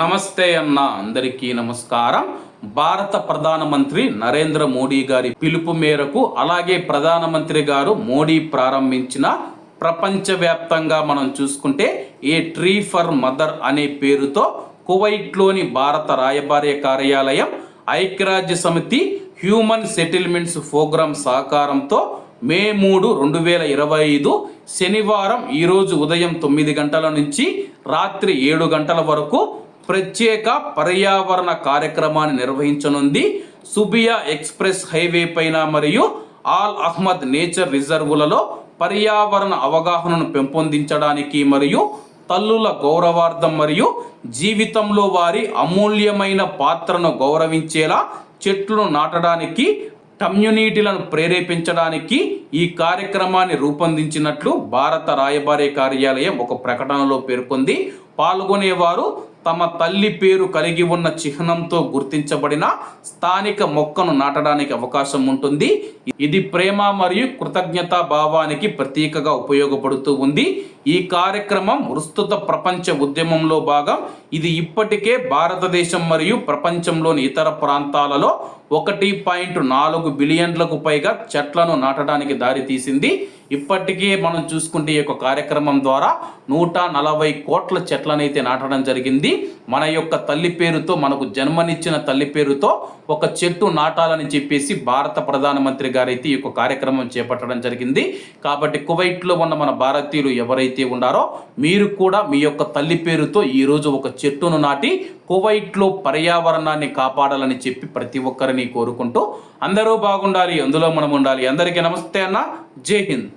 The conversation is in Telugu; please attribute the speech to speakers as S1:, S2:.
S1: నమస్తే అన్న అందరికీ నమస్కారం. భారత ప్రధానమంత్రి నరేంద్ర మోడీ గారి పిలుపు మేరకు అలాగే ప్రధానమంత్రి గారు మోడీ ప్రారంభించిన ప్రపంచవ్యాప్తంగా మనం చూసుకుంటే ఏ ట్రీ ఫర్ మదర్ అనే పేరుతో కువైట్లోని భారత రాయబార్య కార్యాలయం ఐక్యరాజ్య సమితి హ్యూమన్ సెటిల్మెంట్స్ ప్రోగ్రాం సహకారంతో మే మూడు రెండు వేల ఇరవై ఐదు శనివారం ఈరోజు ఉదయం తొమ్మిది గంటల నుంచి రాత్రి ఏడు గంటల వరకు ప్రత్యేక పర్యావరణ కార్యక్రమాన్ని నిర్వహించనుంది సుబియా ఎక్స్ప్రెస్ హైవే పైన మరియు ఆల్ అహ్మద్ నేచర్ రిజర్వులలో పర్యావరణ అవగాహనను పెంపొందించడానికి మరియు తల్లుల గౌరవార్థం మరియు జీవితంలో వారి అమూల్యమైన పాత్రను గౌరవించేలా చెట్లను నాటడానికి కమ్యూనిటీలను ప్రేరేపించడానికి ఈ కార్యక్రమాన్ని రూపొందించినట్లు భారత రాయబారి కార్యాలయం ఒక ప్రకటనలో పేర్కొంది. పాల్గొనేవారు తమ తల్లి పేరు కలిగి ఉన్న చిహ్నంతో గుర్తించబడిన స్థానిక మొక్కను నాటడానికి అవకాశం ఉంటుంది. ఇది ప్రేమ మరియు కృతజ్ఞతా భావానికి ప్రతీకగా ఉపయోగపడుతూ ఉంది. ఈ కార్యక్రమం విస్తృత ప్రపంచ ఉద్యమంలో భాగం. ఇది ఇప్పటికే భారతదేశం మరియు ప్రపంచంలోని ఇతర ప్రాంతాలలో ఒకటి పాయింట్ నాలుగు బిలియన్లకు పైగా చెట్లను నాటడానికి దారితీసింది. ఇప్పటికే మనం చూసుకుంటే ఈ యొక్క కార్యక్రమం ద్వారా నూట నలభై కోట్ల చెట్లనైతే నాటడం జరిగింది. మన యొక్క తల్లి పేరుతో మనకు జన్మనిచ్చిన తల్లి పేరుతో ఒక చెట్టు నాటాలని చెప్పేసి భారత ప్రధానమంత్రి గారైతే ఈ యొక్క కార్యక్రమం చేపట్టడం జరిగింది. కాబట్టి కువైట్లో ఉన్న మన భారతీయులు ఎవరైతే ఉన్నారో మీరు కూడా మీ యొక్క తల్లి పేరుతో ఈరోజు ఒక చెట్టును నాటి కువైట్లో పర్యావరణాన్ని కాపాడాలని చెప్పి ప్రతి ఒక్కరిని కోరుకుంటూ అందరూ బాగుండాలి అందులో మనం ఉండాలి. అందరికీ నమస్తే అన్న. జై హింద్.